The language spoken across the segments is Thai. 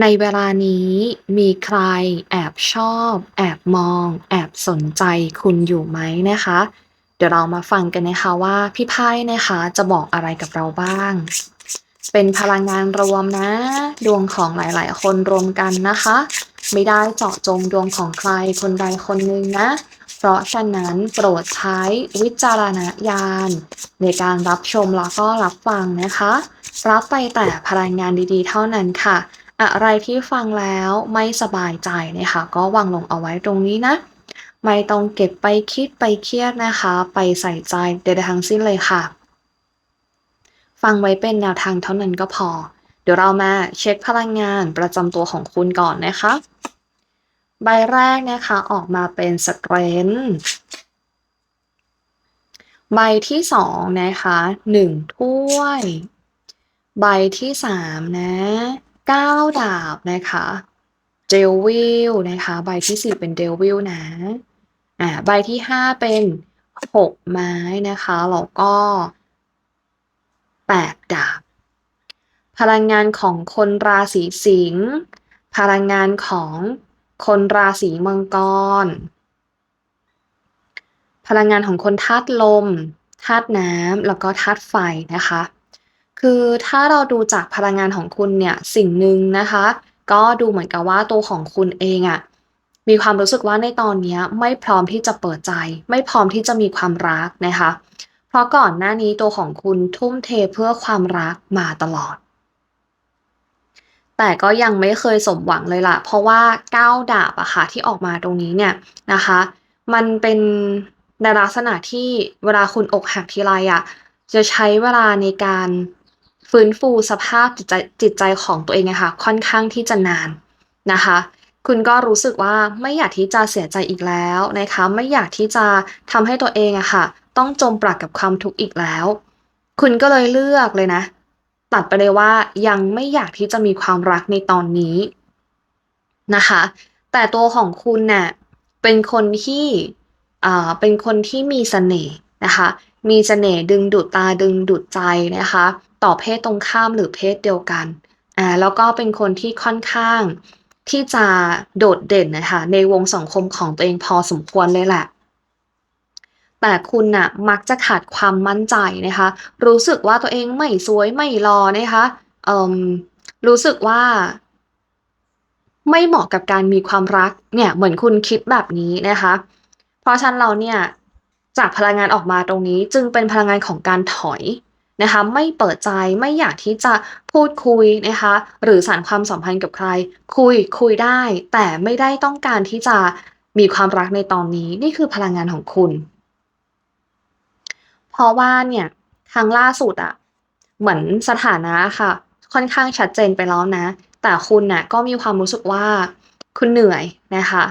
ในเวลานี้มีใครแอบชอบ แอบมอง แอบสนใจคุณอยู่ไหมนะคะ เดี๋ยวเรามาฟังกันนะคะว่าพี่ไพ่นะคะจะบอกอะไรกับเราบ้าง เป็นพลังงานรวมนะ ดวงของหลายๆ คนรวมกันนะคะ ไม่ได้เจาะจงดวงของใครคนใดคนหนึ่งนะ เพราะฉะนั้นโปรดใช้วิจารณญาณในการรับชมแล้วก็รับฟังนะคะ รับไปแต่พลังงานดีๆ เท่านั้นค่ะ อะไรที่ฟังแล้วไม่สบายใจนะคะก็วางลงเอาไว้ตรงนี้นะ ไม่ต้องเก็บไปคิดไปเครียดนะคะ ไปใส่ใจใดๆทั้งสิ้นเลยค่ะ ฟังไว้เป็นแนวทางเท่านั้นก็พอ เดี๋ยวเรามาเช็คพลังงานประจำตัวของคุณก่อนนะคะ ใบแรกนะคะออกมาเป็นสเตรนใบที่สองนะคะหนึ่งถ้วย ใบที่สามนะ ก้าดาบนะคะเดวิลนะคะ ใบที่สี่เป็นเดวิลนะอ่าใบที่ห้าเป็นหกไม้นะคะแล้วก็แปดดาบ พลังงานของคนราศีสิงห์พลังงานของคนราศีมังกร พลังงานของคนธาตุลมธาตุน้ำแล้วก็ธาตุไฟนะคะ คือถ้าเราดูจากพลังงานของคุณเนี่ย สิ่งหนึ่งนะคะ ก็ดูเหมือนกับว่าตัวของคุณเองอะมีความรู้สึกว่าในตอนนี้ไม่พร้อมที่จะเปิดใจ ไม่พร้อมที่จะมีความรักนะคะ เพราะก่อนหน้านี้ตัวของคุณทุ่มเทเพื่อความรักมาตลอด แต่ก็ยังไม่เคยสมหวังเลยล่ะ เพราะว่าก้าวดาบอะค่ะที่ออกมาตรงนี้เนี่ยนะคะ มันเป็นในลักษณะที่เวลาคุณอกหักทีไรอะจะใช้เวลาในการ ฟื้นฟูสภาพจิตใจจิตใจของตัวเองอะคะค่อนข้างที่จะนานนะคะ คุณก็รู้สึกว่าไม่อยากที่จะเสียใจอีกแล้วนะคะ ไม่อยากที่จะทำให้ตัวเองอะค่ะ ต้องจมปลักกับความทุกข์อีกแล้ว คุณก็เลยเลือกเลยนะ ตัดไปเลยว่ายังไม่อยากที่จะมีความรักในตอนนี้นะคะ แต่ตัวของคุณเน่ะเป็นคนที่อ่าเป็นคนที่มีเสน่ห์นะคะ มีเสน่ห์ดึงดูดตาดึงดูดใจนะคะ ต่อเพศตรงข้ามหรือเพศเดียวกันอ่าแล้วก็เป็นคนที่ค่อนข้างที่จะโดดเด่นนะคะในวงสังคมของตัวเองพอสมควรเลยแหละ แต่คุณน่ะมักจะขาดความมั่นใจนะคะ รู้สึกว่าตัวเองไม่สวยไม่หล่อนะคะเอ่อรู้สึกว่าไม่เหมาะกับการมีความรักเนี่ยเหมือนคุณคิดแบบนี้นะคะ เพราะฉะนั้นเราเนี่ยจากพลังงานออกมาตรงนี้จึงเป็นพลังงานของการถอย นะคะไม่เปิดใจไม่อยากที่จะพูดคุยนะคะหรือสานความสัมพันธ์กับใคร คุยคุยได้ แต่ไม่ได้ต้องการที่จะมีความรักในตอนนี้นี่คือพลังงานของคุณ เพราะว่าเนี่ยครั้งล่าสุดอะเหมือนสถานะค่ะ ค่อนข้างชัดเจนไปแล้วนะ แต่คุณน่ะก็มีความรู้สึกว่าคุณเหนื่อยนะคะ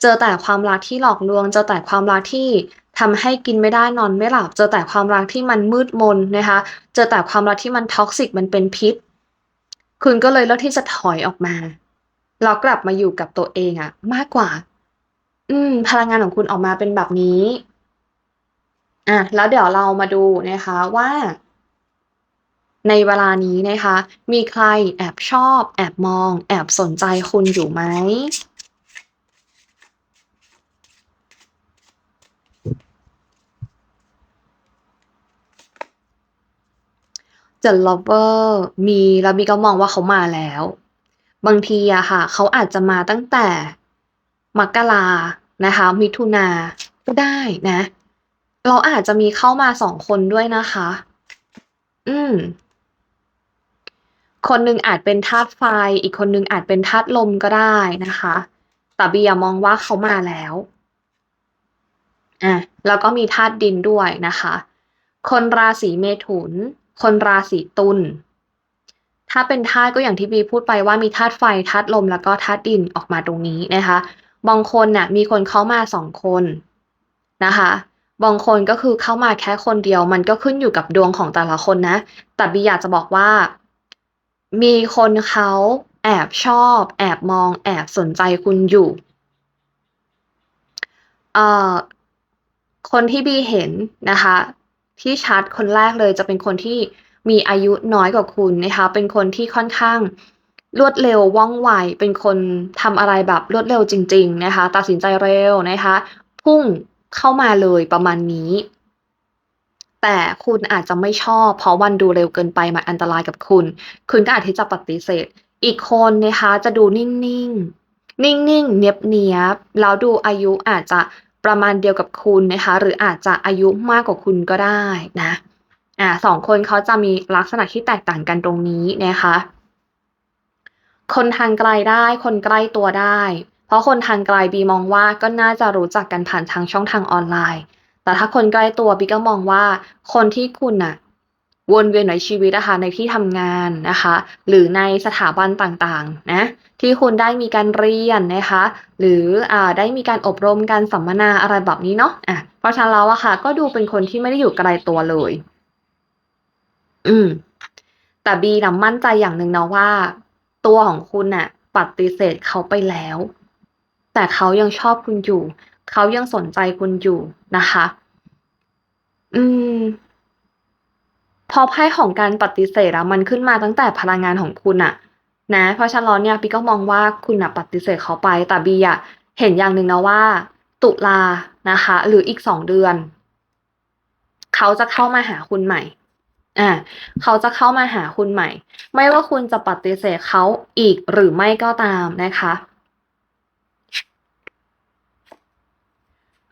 เจอแต่ความรักที่หลอกลวง เจอแต่ความรักที่ ทำให้กินไม่ได้นอนไม่หลับ เจอแต่ความรักที่มันมืดมนนะคะ เจอแต่ความรักที่มันท็อกซิกมันเป็นพิษ คุณก็เลยเลือกที่จะถอยออกมาแล้วกลับมาอยู่กับตัวเองอะมากกว่า อืม พลังงานของคุณออกมาเป็นแบบนี้ อะ แล้วเดี๋ยวเรามาดูนะคะว่า ในเวลานี้นะคะ มีใครแอบชอบ แอบมอง แอบสนใจคุณอยู่ไหม The Lover มีแล้วบีก็มองว่าเขามาแล้ว บางทีอะค่ะ เขาอาจจะมาตั้งแต่มกรานะคะ มิถุนาก็ได้นะ เราอาจจะมีเข้ามาสองคนด้วยนะคะ อืม คนหนึ่งอาจเป็นธาตุไฟ อีกคนหนึ่งอาจเป็นธาตุลมก็ได้นะคะแต่บีอะมองว่าเขามาแล้วอะแล้วก็มีธาตุดินด้วยนะคะ คนราศีเมถุน คนราศีตุลถ้าเป็นธาตุก็อย่างที่บีพูดไปว่ามีธาตุไฟธาตุลมแล้วก็ธาตุดินออกมาตรงนี้นะคะ บางคนน่ะมีคนเข้ามาสองคนนะคะบางคนก็คือเข้ามาแค่คนเดียว มันก็ขึ้นอยู่กับดวงของแต่ละคนนะ แต่บีอยากจะบอกว่า มีคนเขาแอบชอบ แอบมอง แอบสนใจคุณอยู่เอ่อคนที่บีเห็นนะคะ ที่ชัดคนแรกเลยจะเป็นคนที่มีอายุน้อยกว่าคุณนะคะ เป็นคนที่ค่อนข้างรวดเร็วว่องไว เป็นคนทำอะไรแบบรวดเร็วจริง ๆ นะคะ ตัดสินใจเร็วนะคะ พุ่งเข้ามาเลยประมาณนี้ แต่คุณอาจจะไม่ชอบ เพราะมันดูเร็วเกินไปมันอันตรายกับคุณ คุณก็อาจที่จะปฏิเสธ อีกคนนะคะจะดูนิ่งๆ นิ่งๆ เนียบๆ แล้วดูอายุอาจจะ ประมาณเดียวกับคุณนะคะ หรืออาจจะอายุมากกว่าคุณก็ได้นะอ่า2คนเขาจะมีลักษณะที่แตกต่างกันตรงนี้นะคะ คนทางไกลได้คนใกล้ตัวได้ เพราะคนทางไกลบีมองว่าก็น่าจะรู้จักกันผ่านทางช่องทางออนไลน์ แต่ถ้าคนใกล้ตัวบีก็มองว่าคนที่คุณน่ะวนเวียนในชีวิตอะคะในที่ทำงานนะคะ หรือในสถาบันต่างๆ นะ ที่คุณได้มีการเรียนนะคะ หรืออได้มีการอบรมการสัมมนาอะไรแบบนี้เนาะอะเพราะฉะนั้นแล้วอะค่ะ ก็ดูเป็นคนที่ไม่ได้อยู่ไกลตัวเลย อืม แต่บีนะมั่นใจอย่างหนึ่งนะว่า ตัวของคุณน่ะ ปฏิเสธเขาไปแล้ว แต่เขายังชอบคุณอยู่ เขายังสนใจคุณอยู่นะคะ อืมพอไพ่ของการปฏิเสธอะมันขึ้นมาตั้งแต่พลังงานของคุณน่ะ นะ เพราะฉะนั้นเนี่ยบีก็มองว่าคุณนะปฏิเสธเขาไป แต่บีอะเห็นอย่างหนึ่งนะว่า ตุลานะคะ หรืออีก2เดือน เขาจะเข้ามาหาคุณใหม่อ่าเขาจะเข้ามาหาคุณใหม่ ไม่ว่าคุณจะปฏิเสธเขาอีกหรือไม่ก็ตามนะคะ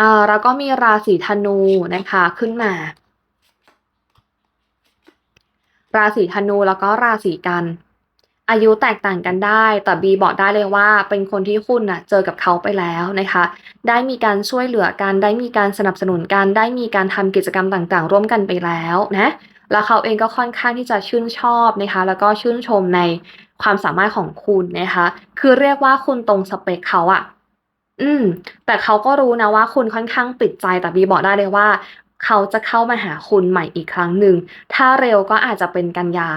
อ่าแล้วก็มีราศีธนูนะคะขึ้นมา ราศีธนูแล้วก็ราศีกัน อายุแตกต่างกันได้ แต่บีบอกได้เลยว่าเป็นคนที่คุณน่ะเจอกับเขาไปแล้วนะคะ ได้มีการช่วยเหลือกัน ได้มีการสนับสนุนกัน ได้มีการทำกิจกรรมต่างๆ ร่วมกันไปแล้วนะ แล้วเขาเองก็ค่อนข้างที่จะชื่นชอบนะคะ แล้วก็ชื่นชมในความสามารถของคุณนะคะ คือเรียกว่าคุณตรงสเปกเขาอะอืม แต่เขาก็รู้นะว่าคุณค่อนข้างปิดใจ แต่บีบอกได้เลยว่า เขาจะเข้ามาหาคุณใหม่อีกครั้งหนึ่ง ถ้าเร็วก็อาจจะเป็นกันยา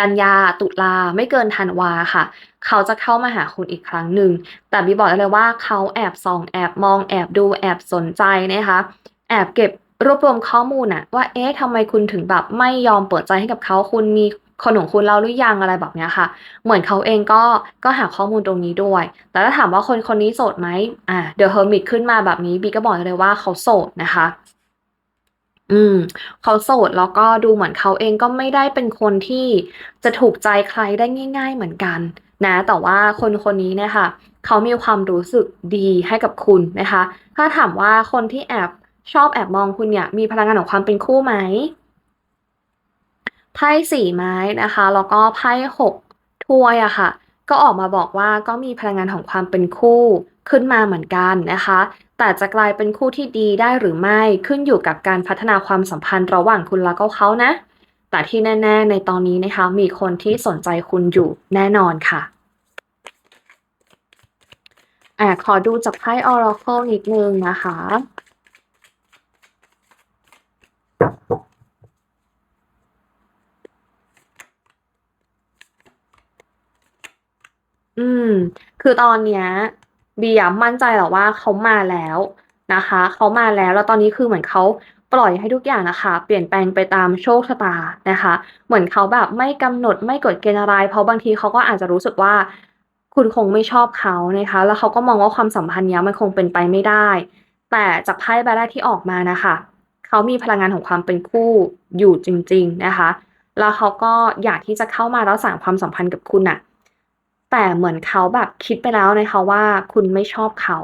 กันยาตุลาไม่เกินธันวาค่ะ เขาจะเข้ามาหาคุณอีกครั้งหนึ่ง แต่บีบอกเลยว่าเขาแอบส่องแอบมองแอบดูแอบสนใจนะคะ แอบเก็บรวบรวมข้อมูลน่ะว่าเอ๊ะทำไมคุณถึงแบบไม่ยอมเปิดใจให้กับเขาคุณมีคนของคุณแล้วหรือยังอะไรแบบนี้ค่ะ เหมือนเขาเองก็ก็หาข้อมูลตรงนี้ด้วย แต่ถ้าถามว่าคนคนนี้โสดไหมอ่า The Hermit ขึ้นมาแบบนี้บีก็บอกเลยว่าเขาโสดนะคะ อืม เขาโสด แล้วก็ดูเหมือนเขาเองก็ไม่ได้เป็นคนที่จะถูกใจใครได้ง่าย ๆ เหมือนกันนะ แต่ว่าคนคนนี้เนี่ยค่ะ เขามีความรู้สึกดีให้กับคุณนะคะ ถ้าถามว่าคนที่แอบชอบแอบมองคุณเนี่ย มีพลังงานของความเป็นคู่ไหม ไพ่4ไม้นะคะ แล้วก็ไพ่6ถ้วยอะค่ะ ก็ออกมาบอกว่าก็มีพลังงานของความเป็นคู่ขึ้นมาเหมือนกันนะคะ แต่จะกลายเป็นคู่ที่ดีได้หรือไม่ขึ้นอยู่กับการพัฒนาความสัมพันธ์ระหว่างคุณแล้วก็เขานะ แต่ที่แน่ ๆ ในตอนนี้นะคะ มีคนที่สนใจคุณอยู่แน่นอนค่ะอ่าขอดูจากไพ่ Oracle นิดนึงนะคะอืม คือตอนเนี้ย บีอะมั่นใจหละว่าเขามาแล้วนะคะเขามาแล้วแล้วตอนนี้คือเหมือนเขาปล่อยให้ทุกอย่างอะคะ เปลี่ยนแปลงไปตามโชคชะตานะคะ เหมือนเขาแบบไม่กำหนดไม่กฎเกณฑ์อะไร เพราะบางทีเขาก็อาจจะรู้สึกว่า คุณคงไม่ชอบเขานะคะ แล้วเขาก็มองว่าความสัมพันธ์เนี้ยมันคงเป็นไปไม่ได้ แต่จากไพ่ใบแรกที่ออกมานะคะเขามีพลังงานของความเป็นคู่อยู่จริง ๆนะคะ แล้วเขาก็อยากที่จะเข้ามาแล้วสานความสัมพันธ์กับคุณน่ะ แต่เหมือนเขาแบบคิดไปแล้วนะคะว่าคุณไม่ชอบเขา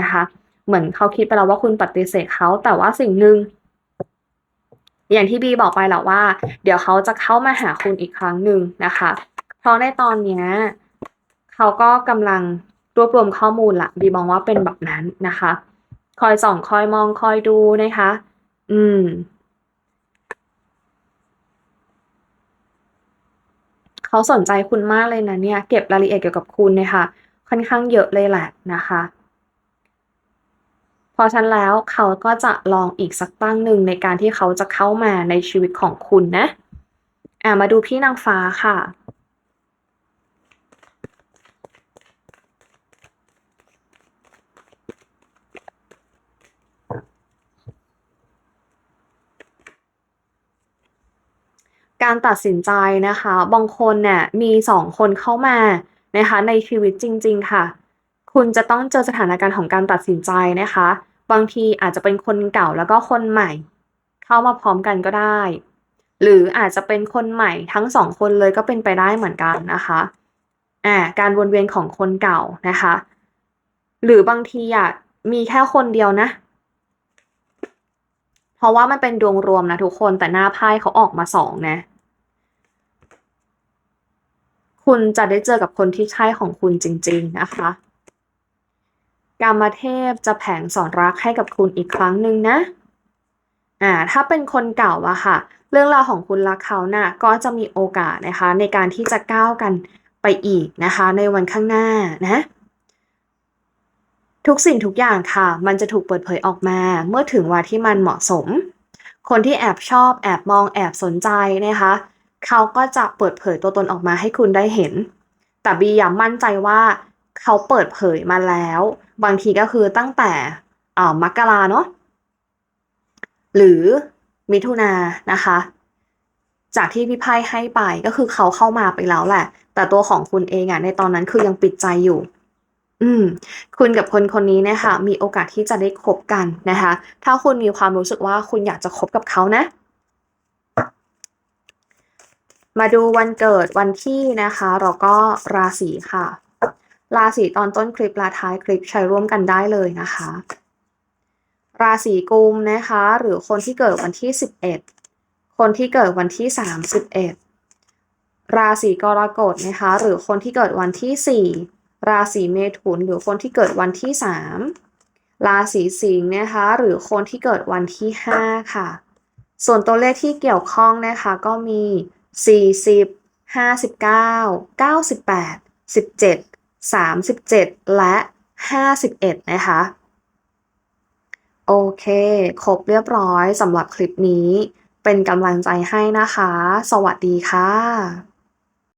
นะคะ เหมือนเขาคิดไปแล้วว่าคุณปฏิเสธเขาแต่ว่าสิ่งหนึ่งอย่างที่บีบอกไปแหละว่า เดี๋ยวเขาจะเข้ามาหาคุณอีกครั้งหนึ่งนะคะ เพราะในตอนนี้เขาก็กำลังรวบรวมข้อมูลล่ะบีมองว่าเป็นแบบนั้นนะคะ คอยส่องคอยมองคอยดูนะคะ อืม เขาสนใจคุณมากเลยนะเนี่ย เก็บรายละเอียดเกี่ยวกับคุณเนี่ยค่ะ ค่อนข้างเยอะเลยแหละนะคะพอฉันแล้วเขาก็จะลองอีกสักตั้งหนึ่งในการที่เขาจะเข้ามาในชีวิตของคุณนะ อ่ามาดูพี่นางฟ้าค่ะ การตัดสินใจนะคะ บางคนเนี่ยมี2คนเข้ามานะคะในชีวิตจริง ๆ ค่ะ คุณจะต้องเจอสถานการณ์ของการตัดสินใจนะคะ บางทีอาจจะเป็นคนเก่าแล้วก็คนใหม่ เข้ามาพร้อมกันก็ได้ หรืออาจจะเป็นคนใหม่ทั้ง2คนเลยก็เป็นไปได้เหมือนกันนะคะอ่าการวนเวียนของคนเก่านะคะ หรือบางทีอะมีแค่คนเดียวนะ เพราะว่ามันเป็นดวงรวมนะทุกคนแต่หน้าไพ่เขาออกมา2นะ คุณจะได้เจอกับคนที่ใช่ของคุณจริง ๆ นะคะ กามเทพจะแผงสอนรักให้กับคุณอีกครั้งหนึ่งนะ อ่า ถ้าเป็นคนเก่าอะค่ะ เรื่องราวของคุณรักเขาน่ะก็จะมีโอกาสนะคะ ในการที่จะก้าวกันไปอีกนะคะ ในวันข้างหน้านะ ทุกสิ่งทุกอย่างค่ะ มันจะถูกเปิดเผยออกมา เมื่อถึงวันที่มันเหมาะสม คนที่แอบชอบ แอบมองแอบสนใจนะคะ เขาก็จะเปิดเผยตัวตนออกมาให้คุณได้เห็น แต่บีย้ำมั่นใจว่าเขาเปิดเผยมาแล้ว บางทีก็คือตั้งแต่อ่มกราเนาะหรือมิถุนานะคะ จากที่พี่ไพ่ให้ไปก็คือเขาเข้ามาไปแล้วแหละ แต่ตัวของคุณเองอะในตอนนั้นคือยังปิดใจอยู่ อืม คุณกับคนคนนี้เนี่ยค่ะมีโอกาสที่จะได้คบกันนะคะ ถ้าคุณมีความรู้สึกว่าคุณอยากจะคบกับเขานะ มาดูวันเกิดวันที่นะคะแล้วก็ราศีค่ะ ราศีตอนต้นคลิปและท้ายคลิปใช้ร่วมกันได้เลยนะคะ ราศีกุมนะคะ หรือคนที่เกิดวันที่ 11 คนที่เกิดวันที่ 31 ราศีกรกฎนะคะ หรือคนที่เกิดวันที่ 4 ราศีเมถุน หรือคนที่เกิดวันที่ 3 ราศีสิงห์นะคะ หรือคนที่เกิดวันที่ 5 ค่ะ ส่วนตัวเลขที่เกี่ยวข้องนะคะก็มี 40 59 98 17 37 และ 51 นะคะ โอเค ครบเรียบร้อยสำหรับคลิปนี้ เป็นกำลังใจให้นะคะ สวัสดีค่ะ